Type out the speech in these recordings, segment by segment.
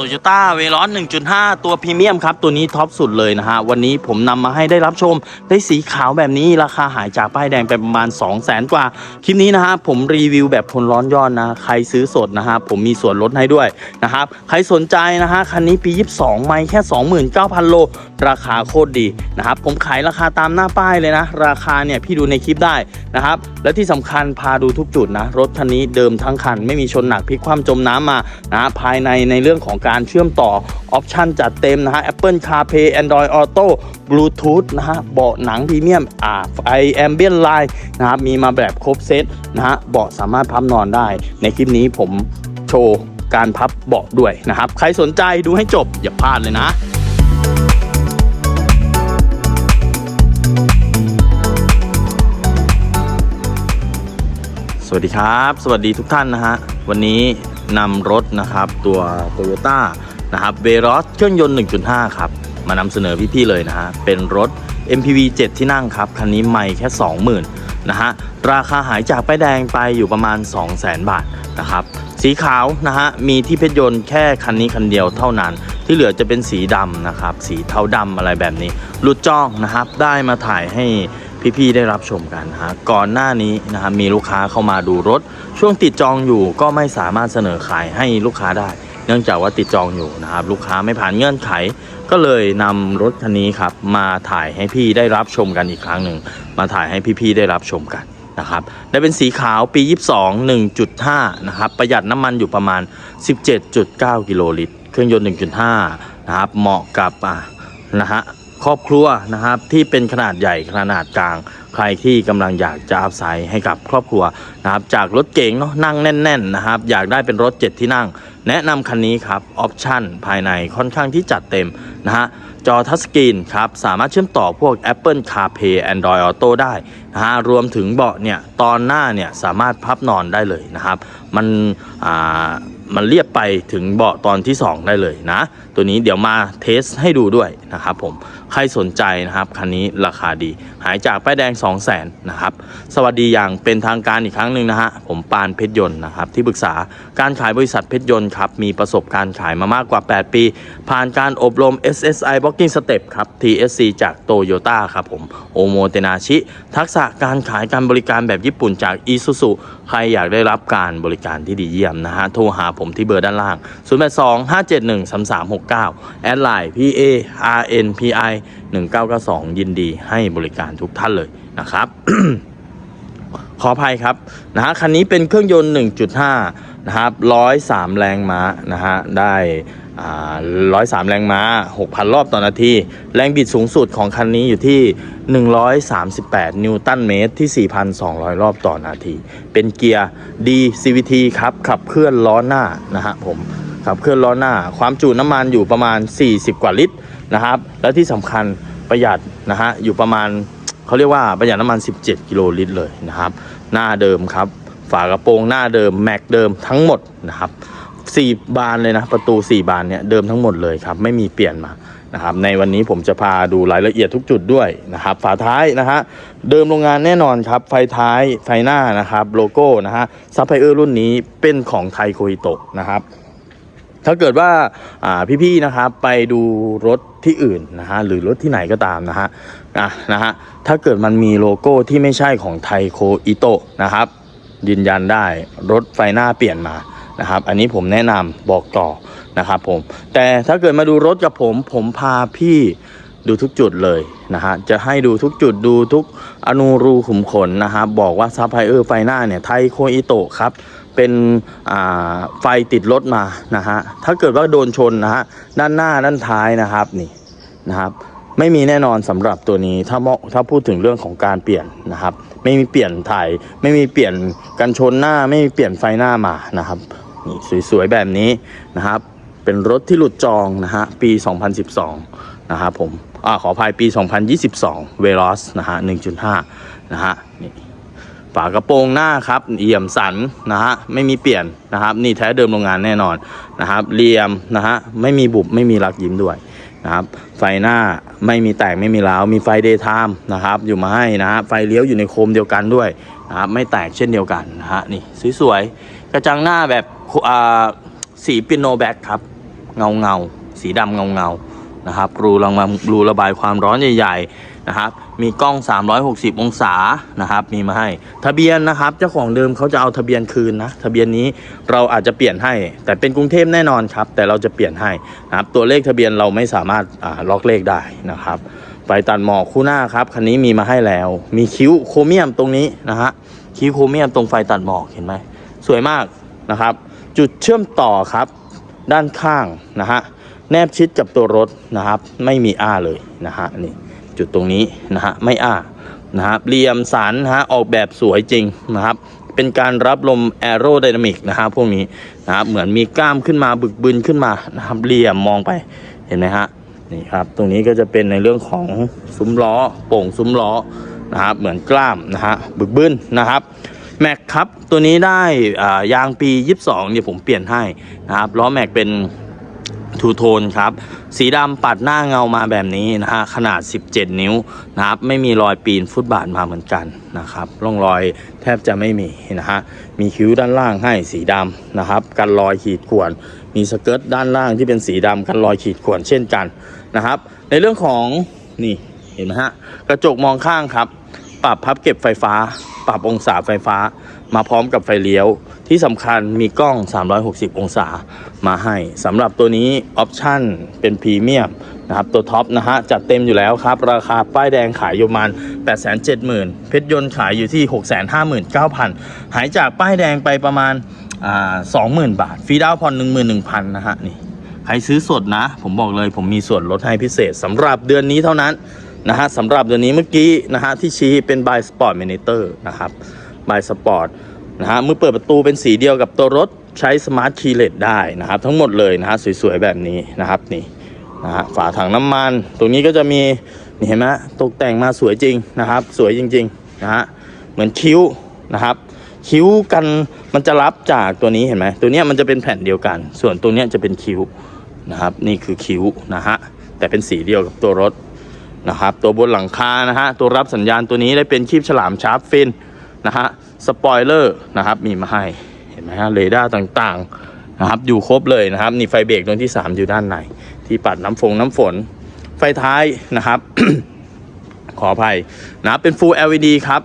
โตโยต้าเวลอน1.5 ตัวพรีเมียมครับ ตัวนี้ท็อปสุดเลยนะฮะ วันนี้ผมนำมาให้ได้รับชม ได้สีขาวแบบนี้ราคาหายจากป้ายแดงไปประมาณ 2 0 0แสนกว่า คลิปนี้นะฮะ ผมรีวิวแบบคนร้อนย้อนนะ ใครซื้อสดนะฮะ ผมมีส่วนลดให้ด้วยนะครับ ใครสนใจนะฮะ คันนี้ปี 22 ไม่แค่ 29,000 โล ราคาโคตรดีนะครับ ผมขายราคาตามหน้าป้ายเลยนะ ราคาเนี่ยพี่ดูในคลิปได้นะครับ และที่สำคัญพาดูทุกจุดนะ รถคันนี้เดิมทั้งคันไม่มีชนหนักพลิกคว่ำจมน้ำมานะภายในในเรื่องของการการเชื่อมต่อออปชันจัดเต็มนะฮะ Apple CarPlay Android Auto Bluetooth นะฮะเบาะหนังพรีเมียมอ่าไอแอมเบียนไลน์นะครับมีมาแบบครบเซตนะฮะเบาะสามารถพับนอนได้ ในคลิปนี้ผมโชว์การพับเบาะด้วยนะครับ ใครสนใจดูให้จบอย่าพลาดเลยนะสวัสดีครับ สวัสดีทุกท่านนะฮะ วันนี้ นำรถนะครับตัว Toyota นะครับเวร s เครื่องยนต์ 1.5 ครับ มานำเสนอพี่ ๆ เลยนะฮะ เป็นรถ MPV 7 ที่นั่งครับ คันนี้ไม่แค่ 20,000นะฮะ ราคาหายจากป้ายแดงไปอยู่ประมาณ 200,000 บาทนะครับ สีขาวนะฮะ มีที่เพชรยนต์แค่คันนี้คันเดียวเท่านั้น ที่เหลือจะเป็นสีดำนะครับ สีเทาดำอะไรแบบนี้ หลุดจ้องนะครับ ได้มาถ่ายให้ พี่ๆได้รับชมกันนะฮะก่อนหน้านี้นะครับมีลูกค้าเข้ามาดูรถ ช่วงติดจองอยู่ก็ไม่สามารถเสนอขายให้ลูกค้าได้ เนื่องจากว่าติดจองอยู่นะครับลูกค้าไม่ผ่านเงื่อนไข ก็เลยนำรถคันนี้ครับมาถ่ายให้พี่ได้รับชมกันอีกครั้งหนึ่งมาถ่ายให้พี่ๆได้รับชมกันนะครับได้เป็นสีขาวปี 22 1.5 นะครับ ประหยัดน้ำมันอยู่ประมาณ 17.9 กิโลลิตร เครื่องยนต์ 1.5 นะครับ เหมาะกับอะนะฮะ ครอบครัวนะครับที่เป็นขนาดใหญ่ขนาดกลาง ใครที่กำลังอยากจะอัพไซด์ให้กับครอบครัวนะครับจากรถเก๋งเนาะนั่งแน่น ๆนะครับ อยากได้เป็นรถ 7 ที่นั่ง แนะนำคันนี้ครับออปชั่นภายในค่อนข้างที่จัดเต็มนะฮะจอทัชสกรีนครับสามารถเชื่อมต่อพวก Apple CarPlay Android Auto ได้นะฮะรวมถึงเบาะเนี่ยตอนหน้าเนี่ยสามารถพับนอนได้เลยนะครับ มันอ่ามันเรียบไปถึงเบาะตอนที่ 2 ได้เลยนะ ตัวนี้เดี๋ยวมาเทสให้ดูด้วยนะครับผม ใครสนใจนะครับคันนี้ราคาดี หายจากป้ายแดง 2 0 0 0 0นนะครับ สวัสดีอย่างเป็นทางการอีกครั้งหนึ่งนะฮะ ผมปานเพชรยนต์นะครับ ที่ปรึกษาการขายบริษัทเพชรยนต์ครับ มีประสบการณ์ขายมามากกว่า 8 ปี ผ่านการอบรม SSI Blocking Step ครับ TSC จากโตโยต้าครับผม โอโมเตนาชิ ทักษะการขายการบริการแบบญี่ปุ่นจาก i s u z u ใครอยากได้รับการบริการที่ดีเยี่ยมนะฮะ โทรหาผมที่เบอร์ด้านล่าง 0 8 2 5 7 1 3 3 6 9 แอดไลน์ P A R N P I 1992 ยินดีให้บริการทุกท่านเลยนะครับ ขออภัยครับนะฮะคันนี้เป็นเครื่องยนต์ 1.5 นะครับ103แรงม้านะฮะได้ร้อ่า103แรงม้า 6,000 รอบต่อนาที แรงบิดสูงสุดของคันนี้อยู่ที่ 138 นิวตันเมตรที่ 4,200 รอบต่อนาที เป็นเกียร์ D CVT ครับ ขับเคลื่อนล้อหน้านะฮะผมขับเคลื่อนล้อหน้า ความจุน้ำมันอยู่ประมาณ 40 กว่าลิตรนะครับ และที่สำคัญประหยัดนะฮะอยู่ประมาณเขาเรียกว่าประหยัดน้ำมัน 17 กิโลลิตรเลยนะครับ หน้าเดิมครับ ฝากระโปรงหน้าเดิมแม็กเดิมทั้งหมดนะครับ4บานเลยนะประตู4บานเนี่ยเดิมทั้งหมดเลยครับไม่มีเปลี่ยนมานะครับในวันนี้ผมจะพาดูรายละเอียดทุกจุดด้วยนะครับฝาท้ายนะฮะเดิมโรงงานแน่นอนครับไฟท้ายไฟหน้านะครับโลโก้นะฮะซัพพลายเออร์รุ่นนี้เป็นของไทยโคฮิโตะนะครับถ้าเกิดว่าพี่ๆนะครับไปดูรถที่อื่นนะฮะหรือรถที่ไหนก็ตามนะฮะอะนะฮะถ้าเกิดมันมีโลโก้ที่ไม่ใช่ของไทโคอิโตะนะครับ ยืนยันได้รถไฟหน้าเปลี่ยนมานะครับ อันนี้ผมแนะนำบอกต่อนะครับผม แต่ถ้าเกิดมาดูรถกับผม ผมพาพี่ดูทุกจุดเลยนะฮะ จะให้ดูทุกจุดดูทุกอนูรูขุมขนนะครับ บอกว่าซัพพลายเออร์ไฟหน้าเนี่ยไทโคอิโตะครับเป็นไฟติดรถมานะฮะ ถ้าเกิดว่าโดนชนนะฮะด้านหน้าด้านท้ายนะครับนี่นะครับ ไม่มีแน่นอนสำหรับตัวนี้ถ้ามองถ้าพูดถึงเรื่องของการเปลี่ยนนะครับ ไม่มีเปลี่ยนถ่าย ไม่มีเปลี่ยนกันชนหน้า ไม่มีเปลี่ยนไฟหน้ามานะครับนี่สวยๆแบบนี้นะครับ เป็นรถที่หลุดจองนะฮะปี 2012 นะครับผมอ่าขออภัยปี 2022 v e l o s นะฮะ 1.5 นะฮะนี่ฝากระโปรงหน้าครับเอี่ยมสันนะฮะไม่มีเปลี่ยนนะครับ นี่แท้เดิมโรงงานแน่นอนนะครับเรียมนะฮะไม่มีบุบไม่มีรักยิ้มด้วยนะครับ ไฟหน้าไม่มีแตกไม่มีร้าวมีไฟเดย์ไทม์นะครับ อยู่มาให้นะฮะไฟเลี้ยวอยู่ในโคมเดียวกันด้วยนะครับไม่แตกเช่นเดียวกันนะฮะนี่สวยๆกระจังหน้าแบบอ่าสีปิโนแบ็คครับเงาเงาสีดำเงาเงานะครับรูระบารูระบายความร้อนใหญ่ ๆ นะครับ มีกล้อง 360 องศานะครับ มีมาให้ ทะเบียนนะครับ เจ้าของเดิมเขาจะเอาทะเบียนคืนนะ ทะเบียนนี้เราอาจจะเปลี่ยนให้ แต่เป็นกรุงเทพแน่นอนครับ แต่เราจะเปลี่ยนให้นะครับ ตัวเลขทะเบียนเราไม่สามารถล็อกเลขได้นะครับไฟตัดหมอกคู่หน้าครับ คันนี้มีมาให้แล้ว มีคิ้วโครเมียมตรงนี้นะฮะ คิ้วโครเมียมตรงไฟตัดหมอกเห็นไหม สวยมากนะครับ จุดเชื่อมต่อครับ ด้านข้างนะฮะ แนบชิดกับตัวรถนะครับ ไม่มีอ้าเลยนะฮะนี่ จุดตรงนี้นะฮะไม่อ้านะครับเหลี่ยมสันนะฮะออกแบบสวยจริงนะครับ เป็นการรับลมแอโรไดนามิกนะฮะพวกนี้นะครับเหมือนมีกล้ามขึ้นมาบึกบึนขึ้นมานะครับเหลี่ยมมองไปเห็นไหมฮะนี่ครับตรงนี้ก็จะเป็นในเรื่องของซุ้มล้อโป่งซุ้มล้อนะครับเหมือนกล้ามนะฮะบึกบึนนะครับแม็กครับตัวนี้ได้ยางปี 22 เนี่ยผมเปลี่ยนให้นะครับล้อแม็กเป็นทูโทนครับ สีดำปัดหน้าเงามาแบบนี้นะฮะขนาด 17 นิ้วนะครับไม่มีรอยปีนฟุตบาทมาเหมือนกันนะครับร่องรอยแทบจะไม่มีนะฮะมีคิ้วด้านล่างให้สีดำนะครับกันรอยขีดข่วน มีสเกิร์ตด้านล่างที่เป็นสีดำกันรอยขีดข่วนเช่นกันนะครับ ในเรื่องของนี่เห็นไหมฮะกระจกมองข้างครับ ปรับพับเก็บไฟฟ้า ปรับองศาไฟฟ้า มาพร้อมกับไฟเลี้ยว ที่สำคัญมีกล้อง 360 องศามาให้สำหรับตัวนี้ออปชั่นเป็นพรีเมียมนะครับตัวท็อปนะฮะจัดเต็มอยู่แล้วครับ ราคาป้ายแดงขายอยู่ประมาณ 870,000 เพชรยนต์ขายอยู่ที่ 659,000 หายจากป้ายแดงไปประมาณอ่า20,000บาทฟรีดาวน์ผ่อน11,000นะฮะนี่ใครซื้อสดนะ ผมบอกเลยผมมีส่วนลดให้พิเศษสำหรับเดือนนี้เท่านั้นนะฮะสำหรับเดือนนี้เมื่อกี้นะฮะที่ชี้เป็น by sport manager นะครับ by sport นะฮะมือเปิดประตูเป็นสีเดียวกับตัวรถใช้ smart keyless ได้นะครับ ทั้งหมดเลยนะฮะสวยๆแบบนี้นะครับนี่นะฮะฝาถังน้ำมัน ตรงนี้ก็จะมีนี่เห็นไหมตกแต่งมาสวยจริงนะครับ สวยจริงๆนะฮะเหมือนคิ้วนะครับ คิ้วกันมันจะรับจากตัวนี้เห็นไหมตัวนี้มันจะเป็นแผ่นเดียวกัน ส่วนตัวนี้จะเป็นคิ้วนะครับ นี่คือคิ้วนะฮะแต่เป็นสีเดียวกับตัวรถนะครับ ตัวบนหลังคานะฮะตัวรับสัญญาณตัวนี้ได้เป็นคีบฉลามชาร์ปฟินนะฮะ สปอยเลอร์นะครับมีมาให้เห็นไหมฮะเรดาร์ต่างๆนะครับอยู่ครบเลยนะครับนี่ไฟเบรกตัวที่ 3 อยู่ด้านใน ที่ปัดน้ำฟงน้ำฝน ไฟท้ายนะครับ ขออภัยนะเป็น Full LED ครับ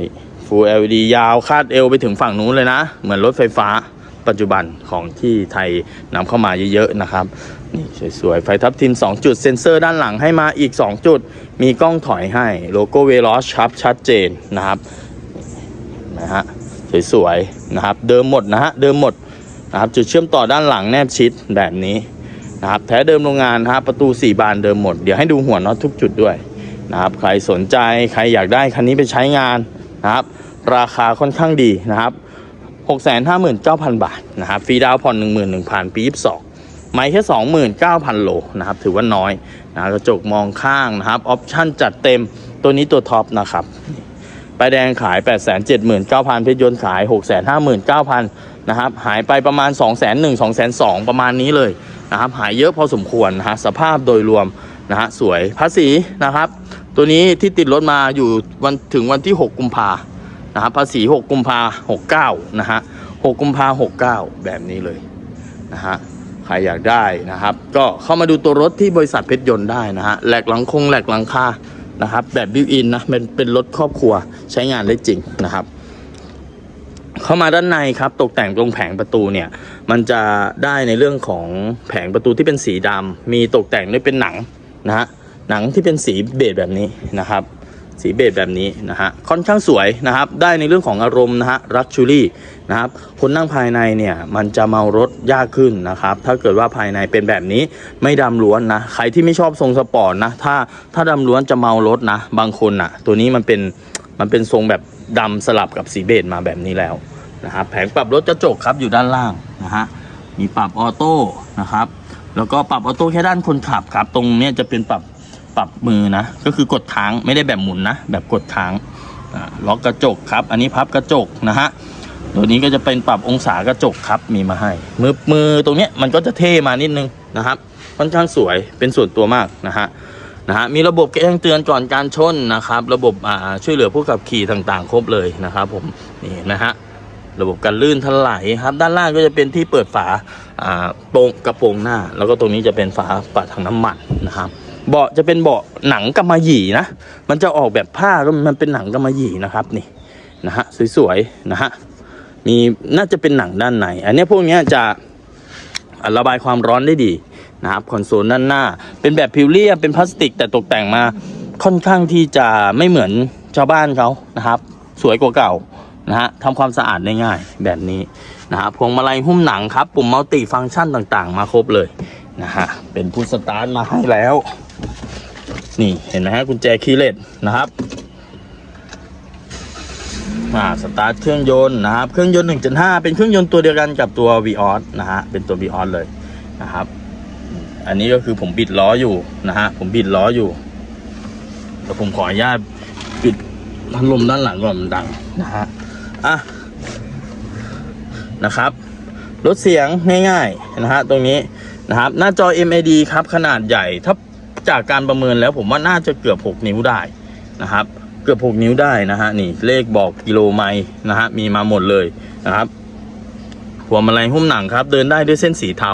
นี่ Full LED ยาวคาดเอวไปถึงฝั่งนู้นเลยนะ เหมือนรถไฟฟ้าปัจจุบันของที่ไทยนำเข้ามาเยอะๆนะครับนี่สวยๆ ไฟทับทิม 2 จุด เซ็นเซอร์ด้านหลังให้มาอีก 2 จุด มีกล้องถอยให้ โลโก้เวลอชครับชัดเจนนะครับ นะฮะสวยๆนะครับ เดิมหมดนะฮะเดิมหมดนะครับจุดเชื่อมต่อด้านหลังแนบชิดแบบนี้นะครับแท้เดิมโรงงานนะครับประตู 4 บานเดิมหมด เดี๋ยวให้ดูหัวน็อตทุกจุดด้วยนะครับใครสนใจใครอยากได้คันนี้ไปใช้งานนะครับ ราคาค่อนข้างดีนะครับ 659,000 บาทนะครับฟรีดาวน์ผ่อน 11,000 ปี22ไม่แค่29,000 โลนะครับถือว่าน้อยนะกระจกมองข้างนะครับออปชั่นจัดเต็มตัวนี้ตัวท็อปนะครับ ป้ายแดงขาย 879,000 เพชรยนต์ขาย 659,000นะครับหายไปประมาณ201 202ประมาณนี้เลยนะครับหายเยอะพอสมควรนะฮะสภาพโดยรวมนะฮะสวยภาษีนะครับ ตัวนี้ที่ติดรถมาอยู่วันถึงวันที่ 6 กุมภานะครับภาษี 6 กุมภา69นะฮะ6กุมภา69 แบบนี้เลยนะฮะใครอยากได้นะครับ ก็เข้ามาดูตัวรถที่บริษัทเพชรยนต์ได้นะฮะแหลกหลังคงแหลกหลังคา นะครับ แบบบิวอินนะเป็นเป็นรถครอบครัวใช้งานได้จริงนะครับ เข้ามาด้านในครับตกแต่งตรงแผงประตูเนี่ย มันจะได้ในเรื่องของแผงประตูที่เป็นสีดำมีตกแต่งด้วยเป็นหนังนะฮะหนังที่เป็นสีเบจแบบนี้นะครับ สีเบจแบบนี้นะฮะค่อนข้างสวยนะครับ ได้ในเรื่องของอารมณ์นะฮะรักชูรี่นะครับคนนั่งภายในเนี่ยมันจะเมารถยากขึ้นนะครับ ถ้าเกิดว่าภายในเป็นแบบนี้ไม่ดำล้วนนะใครที่ไม่ชอบทรงสปอร์ตนะถ้าถ้าดำล้วนจะเมารถนะ บางคนอะ ตัวนี้มันเป็นมันเป็นทรงแบบดำสลับกับสีเบจมาแบบนี้แล้วนะครับแผงปรับรถกระจกครับอยู่ด้านล่างนะฮะมีปรับออโต้นะครับแล้วก็ปรับออโต้แค่ด้านคนขับครับตรงนี้จะเป็นปรับ ปรับมือนะ ก็คือกดค้างไม่ได้แบบหมุนนะ แบบกดค้างล็อกกระจกครับ อันนี้พับกระจกนะฮะตัวนี้ก็จะเป็นปรับองศากระจกครับมีมาให้ มือมือตรงเนี้ยมันก็จะเท่มานิดนึงนะครับ ค่อนข้างสวยเป็นส่วนตัวมากนะฮะนะฮะมีระบบแจ้งเตือนก่อนการชนนะครับ ระบบอ่าช่วยเหลือผู้ขับขี่ต่างๆ ครบเลยนะครับ ผมนี่นะฮะระบบการลื่นถลายครับ ด้านล่างก็จะเป็นที่เปิดฝาอ่าโปรงกระโปรงหน้า แล้วก็ตรงนี้จะเป็นฝาปัดทางน้ำมันนะครับ เบาะจะเป็นเบาะหนังกำมะหยี่นะ มันจะออกแบบผ้าก็มันเป็นหนังกำมะหยี่นะครับนี่นะฮะสวยๆนะฮะมีน่าจะเป็นหนังด้านในอันนี้พวกนี้จะระบายความร้อนได้ดีนะครับคอนโซลด้านหน้า เป็นแบบพิวเรียเป็นพลาสติก แต่ตกแต่งมาค่อนข้างที่จะไม่เหมือนชาวบ้านเขานะครับ สวยกว่าเก่านะฮะทำความสะอาดได้ง่ายแบบนี้นะฮะพวงมาลัยหุ้มหนังครับ ปุ่มมัลติฟังก์ชันต่างๆ มาครบเลยนะฮะเป็นพุทสตาร์ทมาให้แล้ว นี่เห็นไหมฮะกุญแจคีย์เลสนะครับอ่าสตาร์ทเครื่องยนต์นะครับ เครื่องยนต์ 1.5 เป็นเครื่องยนต์ตัวเดียวกันกับตัว v ีออสนะฮะ เป็นตัว v ีออสเลยนะครับ อันนี้ก็คือผมบิดล้ออยู่นะฮะ ผมบิดล้ออยู่เดี๋ยวผมขออนุญาตปิดพัดลมด้านหลังก่อนมันดังนะฮะ อะ นะครับลดเสียงง่ายๆนะฮะตรงนี้นะครับ หน้าจอ MAD ครับขนาดใหญ่ถ้า จากการประเมินแล้วผมว่าน่าจะเกือบ 6 นิ้วได้นะครับ เกือบ 6 นิ้วได้นะฮะนี่เลขบอกกิโลไมล์นะฮะมีมาหมดเลยนะครับหัวมาลัยหุ้มหนังครับ เดินได้ด้วยเส้นสีเทา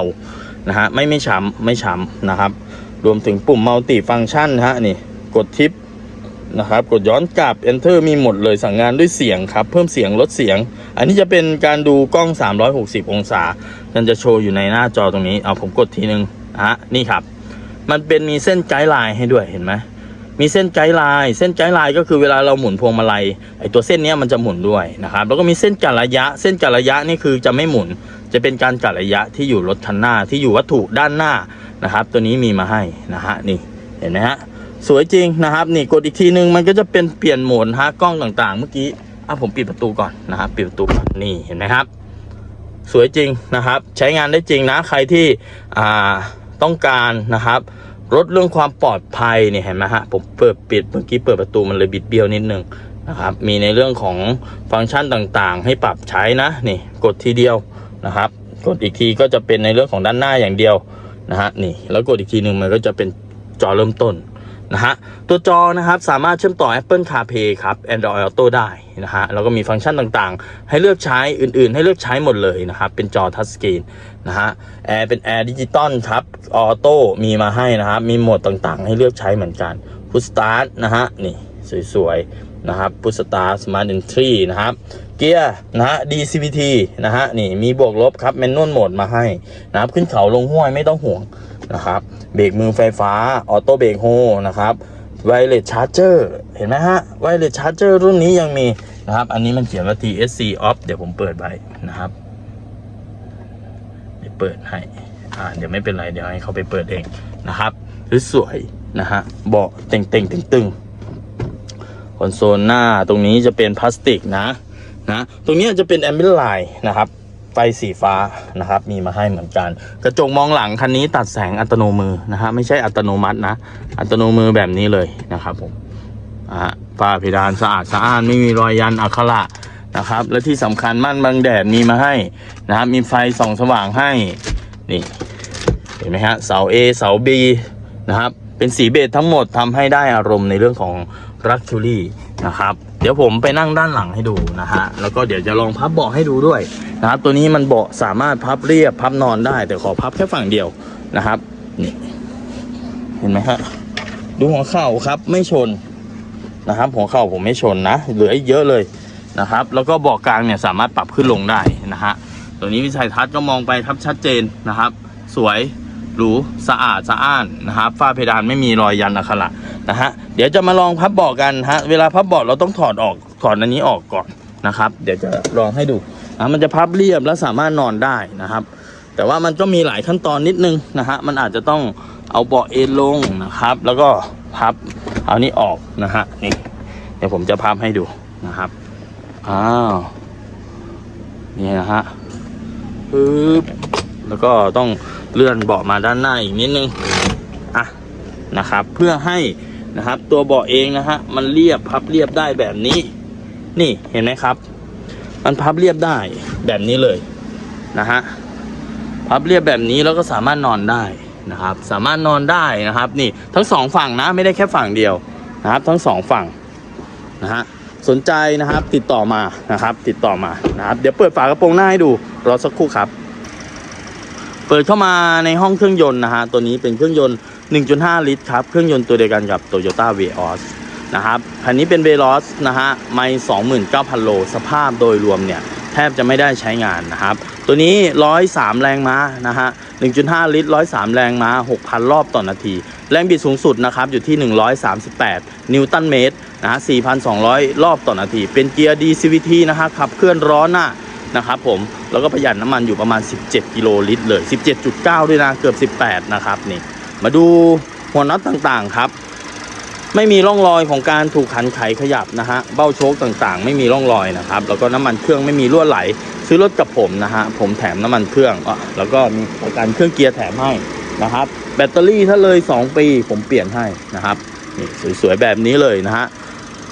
นะฮะไม่ไม่ช้ำไม่ช้ำนะครับ รวมถึงปุ่มมัลติฟังก์ชันนะฮะนี่กดทิปนะครับกดย้อนกลับ enter มีหมดเลยสั่งงานด้วยเสียงครับ เพิ่มเสียงลดเสียง อันนี้จะเป็นการดูกล้อง 360 องศามันจะโชว์อยู่ในหน้าจอตรงนี้ เอาผมกดทีนึงฮะนี่ครับ มันเป็นมีเส้นไกด์ไลน์ให้ด้วยเห็นไหมมีเส้นไกด์ไลน์เส้นไกด์ไลน์ก็คือเวลาเราหมุนพวงมาลัยไอตัวเส้นนี้มันจะหมุนด้วยนะครับแล้วก็มีเส้นกัดระยะ เส้นกัดระยะนี่คือจะไม่หมุน จะเป็นการกัดระยะที่อยู่รถคันหน้าที่อยู่วัตถุด้านหน้านะครับ ตัวนี้มีมาให้นะฮะนี่เห็นไหมฮะสวยจริงนะครับนี่กดอีกทีนึงมันก็จะเป็นเปลี่ยนโหมดฮะกล้องต่างๆ เมื่อกี้อะผมปิดประตูก่อนนะครับปิดประตูก่อนนี่เห็นไหมครับ สวยจริงนะครับ ใช้งานได้จริงนะใครที่อ่า ต้องการนะครับลดเรื่องความปลอดภัยเนี่ยเห็นไหมฮะผมเปิดปิดเมื่อกี้เปิดประตูมันเลยบิดเบี้ยวนิดนึงนะครับมีในเรื่องของฟังก์ชันต่างๆ ให้ปรับใช้นะนี่กดทีเดียวนะครับ กดอีกทีก็จะเป็นในเรื่องของด้านหน้าอย่างเดียวนะฮะนี่แล้วกดอีกทีหนึ่งมันก็จะเป็นจอเริ่มต้น นะฮะตัวจอนะครับสามารถเชื่อมต่อ Apple CarPlay ครับ Android Auto ได้นะฮะแล้วก็มีฟังก์ชันต่างๆ ให้เลือกใช้อื่นๆ ให้เลือกใช้หมดเลยนะครับ เป็นจอทัชสกรีนนะฮะแอร์เป็นแอร์ดิจิตอลครับออโต้มีมาให้นะครับ มีโหมดต่างๆ ให้เลือกใช้เหมือนกันพุ s สตาร์ทนะฮะนี่สวยๆนะครับพุ s สตาร์ทสมาร์ท e n ทรีนะครับ เกียร์นะฮะ DCVT นะฮะนี่มีบวกลบครับแมนนวลโหมดมาให้นะครับขึ้นเขาลงห้วยไม่ต้องห่วงนะครับเบรกมือไฟฟ้าออโต้เบรกโฮนะครับไวเลสชาร์เจอร์เห็นไหมฮะไวเลสชาร์เจอร์รุ่นนี้ยังมีนะครับ อันนี้มันเขียนว่า TSC off เดี๋ยวผมเปิดไว้นะครับเดี๋ยวเปิดให้อ่าเดี๋ยวไม่เป็นไรเดี๋ยวให้เขาไปเปิดเองนะครับสวยๆนะฮะเบาะเต่งๆตึงๆคอนโซลหน้าตรงนี้จะเป็นพลาสติกนะ นะตรงนี้จะเป็นแอมเบ l ไลน์นะครับไฟสีฟ้านะครับ มีมาให้เหมือนกัน กระจกมองหลังคันนี้ตัดแสงอัตโนมือนะฮะไม่ใช่อัตโนมัตินะ อัตโนมือแบบนี้เลยนะครับผมอ่าฝ้าเพดานสะอาดสะอ้านไม่มีรอยยันอักขระนะครับ และที่สำคัญม่านบังแดดมีมาให้นะครับมีไฟส่องสว่างให้นี่เห็นไหมฮะเสา A เสา B นะครับเป็นสีเบจทั้งหมดทำให้ได้อารมณ์ในเรื่องของรักชูรี่ นะครับ เดี๋ยวผมไปนั่งด้านหลังให้ดูนะฮะแล้วก็เดี๋ยวจะลองพับเบาะให้ดูด้วยนะครับ ตัวนี้มันเบาะสามารถพับเรียบพับนอนได้ แต่ขอพับแค่ฝั่งเดียวนะครับนี่เห็นไหมฮะดูหัวเข่าครับไม่ชนนะครับหัวเข่าผมไม่ชนนะเหลืออีกเยอะเลยนะครับ แล้วก็เบาะกลางเนี่ยสามารถปรับขึ้นลงได้นะฮะตัวนี้วิสัยทัศน์ก็มองไปครับชัดเจนนะครับ สวย หรูสะอาดสะอ้านนะครับฝ้าเพดานไม่มีรอยยันอักขระนะฮะเดี๋ยวจะมาลองพับเบาะกันฮะเวลาพับเบาะเราต้องถอดออกถอดอันนี้ออกก่อนนะครับ เดี๋ยวจะลองให้ดูนะมันจะพับเรียบและสามารถนอนได้นะครับ แต่ว่ามันก็มีหลายขั้นตอนนิดนึงนะฮะมันอาจจะต้องเอาเบาะเอนลงนะครับ แล้วก็พับเอานี้ออกนะฮะนี่เดี๋ยวผมจะพับให้ดูนะครับอ้าวนี่นะฮะปึ๊บ แล้วก็ต้องเลื่อนเบาะมาด้านหน้าอีกนิดนึงอะนะครับ เพื่อให้นะครับตัวเบาะเองนะฮะมันเรียบพับเรียบได้แบบนี้ นี่เห็นไหมครับ มันพับเรียบได้แบบนี้เลยนะฮะพับเรียบแบบนี้แล้วก็สามารถนอนได้นะครับ สามารถนอนได้นะครับ นี่ทั้งสองฝั่งนะไม่ได้แค่ฝั่งเดียวนะครับ ทั้งสองฝั่งนะฮะสนใจนะครับติดต่อมานะครับ ติดต่อมานะครับ เดี๋ยวเปิดฝากระโปรงหน้าให้ดูรอสักครู่ครับ เปิดเข้ามาในห้องเครื่องยนต์นะฮะ ตัวนี้เป็นเครื่องยนต์ 1.5 ลิตรครับ เครื่องยนต์ตัวเดียวกันกับ Toyota v ีออสนะครับ คันนี้เป็น v ล o s นะฮะ ไม่29,000 โล สภาพโดยรวมเนี่ย แทบจะไม่ได้ใช้งานนะครับ ตัวนี้ 103 แรงม้านะฮะ 1.5 ลิตร 103 แรงม้า 6,000 รอบต่อนาที แรงบิดสูงสุดนะครับ อยู่ที่ 138 นิวตันเมตรนะฮะ 4,200 รอบต่อนาที เป็นเกียร์ DCVT นะฮะ ขับเคลื่อนล้อหน้า นะครับผมแล้วก็ประหยัดน้ำมันอยู่ประมาณ 17 กิโลลิตรเลย 17.9 ด้วยนะเกือบ 18 นะครับนี่มาดูหัวน็อตต่างๆครับ ไม่มีร่องรอยของการถูกขันไขขยับนะฮะเบ้าโชคต่างๆ ไม่มีร่องรอยนะครับ แล้วก็น้ำมันเครื่องไม่มีรั่วไหล ซื้อรถกับผมนะฮะผมแถมน้ำมันเครื่องอแล้วก็มีประกันเครื่องเกียร์แถมให้นะครับ แบตเตอรี่ถ้าเลย 2 ปีผมเปลี่ยนให้นะครับนี่สวยๆแบบนี้เลยนะฮะ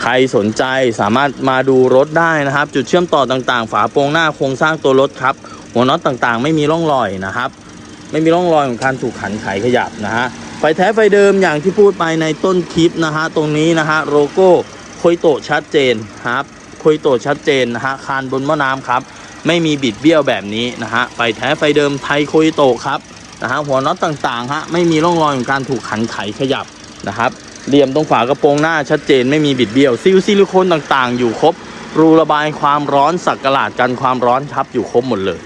ใครสนใจสามารถมาดูรถได้นะครับ จุดเชื่อมต่อต่างๆ ฝาโปรงหน้าโครงสร้างตัวรถครับ หัวน็อตต่างๆ ไม่มีร่องรอยนะครับ ไม่มีร่องรอยของการถูกขันไขขยับนะฮะไฟแท้ไฟเดิมอย่างที่พูดไปในต้นคลิปนะฮะตรงนี้นะฮะโลโก้โคยโตชัดเจนครับโคยโตชัดเจนนะฮะคานบนหม้อน้ำครับ ไม่มีบิดเบี้ยวแบบนี้นะฮะไฟแท้ไฟเดิมไทยโคยโตครับนะฮะหัวน็อตต่างๆฮะไม่มีร่องรอยของการถูกขันไขขยับนะครับ เหลี่ยมตรงฝากระโปรงหน้าชัดเจนไม่มีบิดเบี้ยวซิลซิลิโคนต่างๆ อยู่ครบ รูระบายความร้อนสักกะหลาดกันความร้อนครับอยู่ครบหมดเลย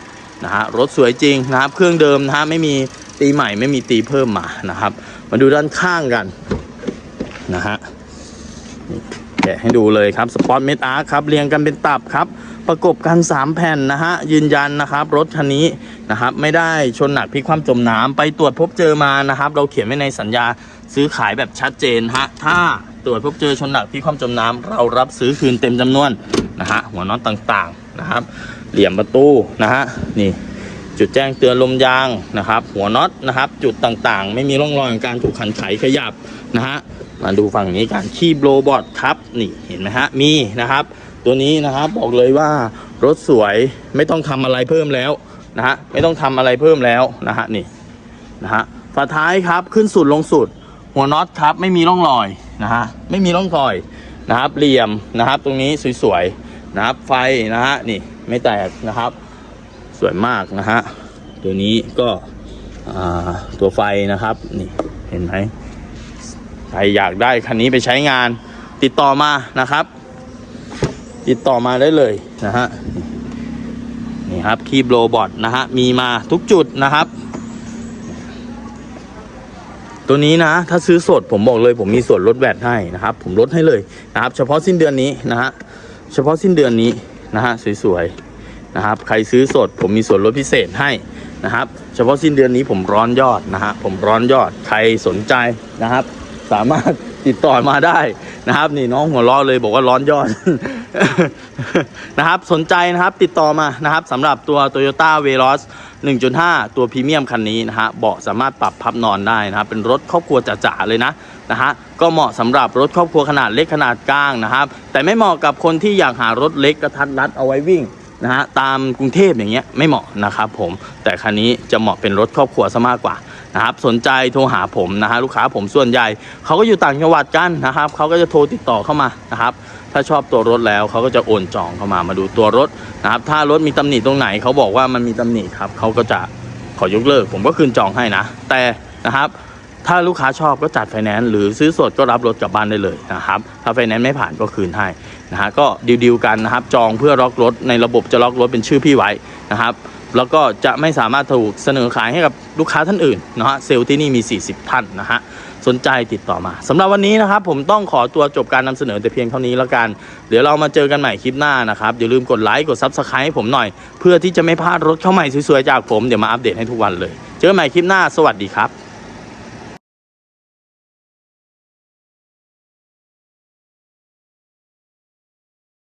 นะฮะรถสวยจริงนะครับเครื่องเดิมนะฮะไม่มีตีใหม่ไม่มีตีเพิ่มมานะครับ มาดูด้านข้างกันนะฮะแกะให้ดูเลยครับสปอร์ตเมดอาร์ครับเรียงกันเป็นตับครับ ประกบกัน 3 แผ่นนะฮะยืนยันนะครับ รถคันนี้นะครับ ไม่ได้ชนหนักพลิกความจมน้ำไปตรวจพบเจอมานะครับ เราเขียนไว้ในสัญญา ซื้อขายแบบชัดเจนฮะ ถ้าตรวจพบเจอชนหนักพลิกความจมน้ำเรารับซื้อคืนเต็มจำนวนนะฮะหัวน็อตต่างๆนะครับ เหลี่ยมประตูนะฮะนี่จุดแจ้งเตือนลมยางนะครับ หัวน็อตนะครับ จุดต่างๆ ไม่มีร่องรอยของการถูกขันไขขยับนะฮะมาดูฝั่งนี้การคีบโรบอทครับนี่เห็นไหมฮะมีนะครับ ตัวนี้นะครับบอกเลยว่ารถสวยไม่ต้องทำอะไรเพิ่มแล้วนะฮะไม่ต้องทำอะไรเพิ่มแล้วนะฮะนี่นะฮะฝาท้ายครับขึ้นสุดลงสุด หัวน็อตครับไม่มีร่องรอยนะฮะไม่มีร่องรอยนะครับเหลี่ยมนะครับตรงนี้สวยๆนะครับไฟนะฮะนี่ไม่แตกนะครับ สวยมากนะฮะตัวนี้ก็ตัวไฟนะครับนี่เห็นไหมใครอยากได้คันนี้ไปใช้งาน ติดต่อมานะครับ ติดต่อมาได้เลยนะฮะนี่ครับคีบโรบอทนะฮะมีมาทุกจุดนะครับ ตัวนี้นะ ถ้าซื้อสดผมบอกเลย ผมมีส่วนลดแวดให้นะครับ ผมลดให้เลยนะครับ เฉพาะสิ้นเดือนนี้นะฮะเฉพาะสิ้นเดือนนี้นะฮะสวยๆนะครับ ใครซื้อสด ผมมีส่วนลดพิเศษให้นะครับ เฉพาะสิ้นเดือนนี้ผมร้อนยอดนะฮะผมร้อนยอดใครสนใจนะครับ สามารถ ติดต่อมาได้นะครับ นี่น้องหัวล้อนเลยบอกว่าร้อนยอดนะครับ สนใจนะครับติดต่อมานะครับสำหรับตัว Toyota v e l o s 1.5 ตัวพรีเมียมคันนี้นะฮะเบาะสามารถปรับพับนอนได้นะครับ เป็นรถครอบครัวจ๋าๆเลยนะนะฮะก็เหมาะสำหรับรถครอบครัวขนาดเล็กขนาดกลางนะครับ แต่ไม่เหมาะกับคนที่อยากหารถเล็กกระทัดรัดเอาไว้วิ่งนะฮะตามกรุงเทพอย่างเงี้ยไม่เหมาะนะครับผมแต่คันนี้จะเหมาะเป็นรถครอบครัวซะมากกว่า นะครับสนใจโทรหาผมนะฮะลูกค้าผมส่วนใหญ่เขาก็อยู่ต่างจังหวัดกันนะครับเขาก็จะโทรติดต่อเข้ามานะครับถ้าชอบตัวรถแล้วเขาก็จะโอนจองเข้ามามาดูตัวรถนะครับถ้ารถมีตำหนิตรงไหนเขาบอกว่ามันมีตำหนิครับเขาก็จะขอยกเลิก ผมก็คืนจองให้นะ แต่นะครับถ้าลูกค้าชอบก็จัดไฟแนนซ์หรือซื้อสดก็รับรถกลับบ้านได้เลยนะครับถ้าไฟแนนซ์ไม่ผ่านก็คืนให้นะฮะก็ดีลๆกันนะครับจองเพื่อล็อกรถในระบบจะล็อกรถเป็นชื่อพี่ไว้นะครับ แล้วก็จะไม่สามารถถูกเสนอขายให้กับลูกค้าท่านอื่นนะฮะเซลล์ที่นี่มี 40 ท่านนะฮะสนใจติดต่อมาสำหรับวันนี้นะครับ ผมต้องขอตัวจบการนำเสนอแต่เพียงเท่านี้แล้วกัน เดี๋ยวเรามาเจอกันใหม่คลิปหน้านะครับอย่าลืมกดไลค์กดซับสไครต์ให้ผมหน่อย เพื่อที่จะไม่พลาดรถเข้าใหม่สวยๆจากผมเดี๋ยวมาอัปเดตให้ทุกวันเลย เจอกันใหม่คลิปหน้าสวัสดีครับ